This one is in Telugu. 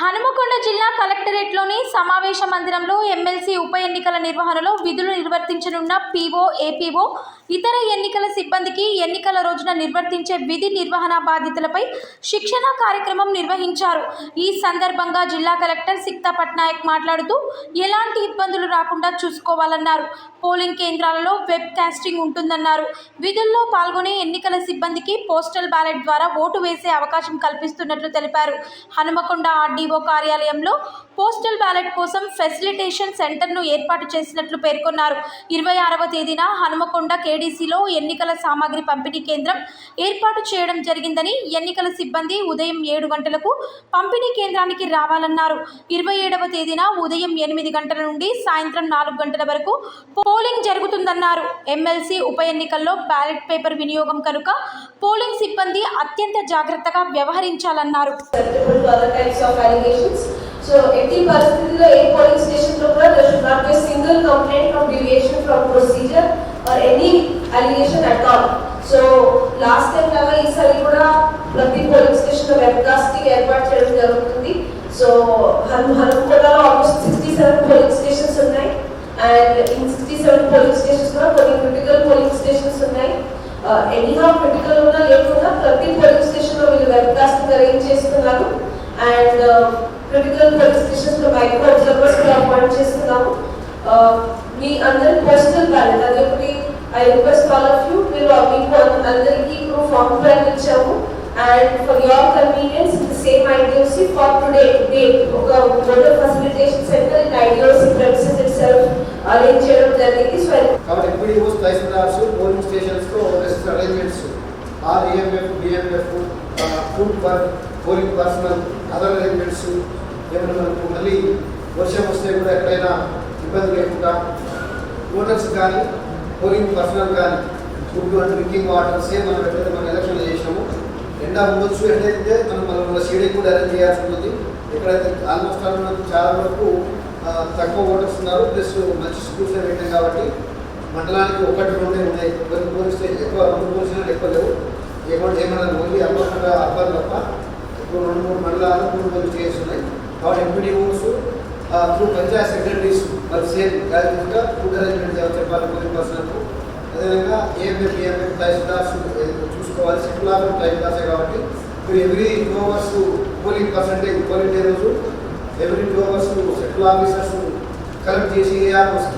హనుమకొండ జిల్లా కలెక్టరేట్లోని సమావేశ మందిరంలో ఎమ్మెల్సీ ఉప ఎన్నికల నిర్వహణలో విధులు నిర్వర్తించనున్న పీఓ ఏపీఓ ఇతర ఎన్నికల సిబ్బందికి ఎన్నికల రోజున నిర్వర్తించే విధి నిర్వహణ బాధ్యతలపై శిక్షణ కార్యక్రమం నిర్వహించారు. ఈ సందర్భంగా జిల్లా కలెక్టర్ సిక్తా పట్నాయక్ మాట్లాడుతూ ఎలాంటి ఇబ్బందులు రాకుండా చూసుకోవాలన్నారు. పోలింగ్ కేంద్రాలలో వెబ్ కాస్టింగ్ ఉంటుందన్నారు. విధుల్లో పాల్గొనే ఎన్నికల సిబ్బందికి పోస్టల్ బ్యాలెట్ ద్వారా ఓటు వేసే అవకాశం కల్పిస్తున్నట్లు తెలిపారు. హనుమకొండ ఆర్డీఓ కార్యాలయంలో పోస్టల్ బ్యాలెట్ కోసం ఫెసిలిటేషన్ సెంటర్ను ఏర్పాటు చేసినట్లు పేర్కొన్నారు. ఇరవై ఆరవ తేదీన హనుమకొండ కేడీసీలో ఎన్నికల సామాగ్రి పంపిణీ కేంద్రం ఏర్పాటు చేయడం జరిగిందని ఎన్నికల సిబ్బంది ఉదయం ఏడు గంటలకు పంపిణీ కేంద్రానికి రావాలన్నారు. ఇరవై ఏడవ తేదీన ఉదయం ఎనిమిది గంటల నుండి సాయంత్రం నాలుగు గంటల వరకు పోలింగ్ జరుగుతుందన్నారు. ఎమ్మెల్సీ ఉప ఎన్నికల్లో బ్యాలెట్ పేపర్ వినియోగం కనుక పోలింగ్ సిబ్బంది అత్యంత జాగ్రత్తగా వ్యవహరించాలన్నారు. Allegations. So ఎట్టి పరిస్థితుల్లో ఏ పోలింగ్ స్టేషన్లో కూడా there should not be a single complaint from deviation from procedure or any allegation at all. So last time లాగా ఈసారి కూడా ప్రతి పోలింగ్ స్టేషన్లో వెబ్కాస్టింగ్ ఏర్పాటు చేయడం జరుగుతుంది సో హను హనుకోటలో almost sixty seven polling stations ఉన్నాయి and in sixty seven polling stations కూడా కొన్ని క్రిటికల్ పోలింగ్ స్టేషన్స్ ఉన్నాయి uh, ఎనీహౌ క్రిటికల్ ఉన్నా లేకున్నా ప్రతి పోలింగ్ స్టేషన్లో వీళ్ళు వెబ్కాస్టింగ్ అరేంజ్ చేస్తున్నారు అండ్ క్రిటికల్ పోలింగ్లో మైక్రో అబ్జర్వర్స్ కూడా అపాయింట్ చేస్తున్నాము మీ అందరి పర్సనల్ బ్యాలెట్ అది ఒకటి I request all of you మీరు మీకు అందరికీ ఇప్పుడు ఫామ్ ప్లాన్ ఇచ్చాము. And for your convenience the same IDOC for today day ఒక water facilitation centre in IDOC premises itself arrange చేయడం జరిగింది. సో కాబట్టి ఎప్పుడు MPDOs tahsildars polling స్టేషన్స్తో rest arrangements or EMF BMF food per polling personnel other arrangements ఏమైనా మనకు మళ్ళీ వర్షం వస్తే కూడా ఎక్కడైనా ఇబ్బంది లేకుండా ఓటర్స్ కానీ పోలింగ్ పర్సనల్ కానీ food and drinking water same మనం ఎక్కడైతే మనం ఎలక్షన్ చేసినాము ఎండా ఉండొచ్చు ఎక్కడైతే మనం మన షేడింగ్ కూడా అరేంజ్ చేయాల్సి ఉంటుంది. ఎక్కడైతే ఆల్మోస్ట్ ఆల్ మనకు చాలా వరకు తక్కువ ఓటర్స్ ఉన్నారు. ప్లస్ మంచి స్కూల్స్ పెట్టాం కాబట్టి మండలానికి ఒకటి రెండే ఉన్నాయి. కొన్ని పోలీస్ స్టేషన్ ఎక్కువ రెండు పోలీస్ స్టేషన్లు ఎక్కువ లేవు ఏమన్నా ఏమన్నా ఓన్లీ అర్బన్ తప్ప ఇప్పుడు రెండు మూడు మండలాలు మూడు చేస్తున్నాయి. స్టేషన్స్ ఉన్నాయి కాబట్టి ఎంపీడీఓస్ త్రూ పంచాయత్ సెక్రటరీస్ మరి సేమ్ యాజ్గా ఫుడ్ అరేంజ్మెంట్ చెప్పాలి పోలీస్ పర్సనల్ అదేవిధంగా ఏఎంఎఫ్ ఏఎంఎఫ్ తహసీల్దార్స్ చూసుకోవాలి. సెటిల్ ఆఫ్ టైం క్లాసే కాబట్టి ఇప్పుడు every two hours polling percentage polling day రోజు every two hours settle officers collect చేసి ఏ ఆఫీస్కి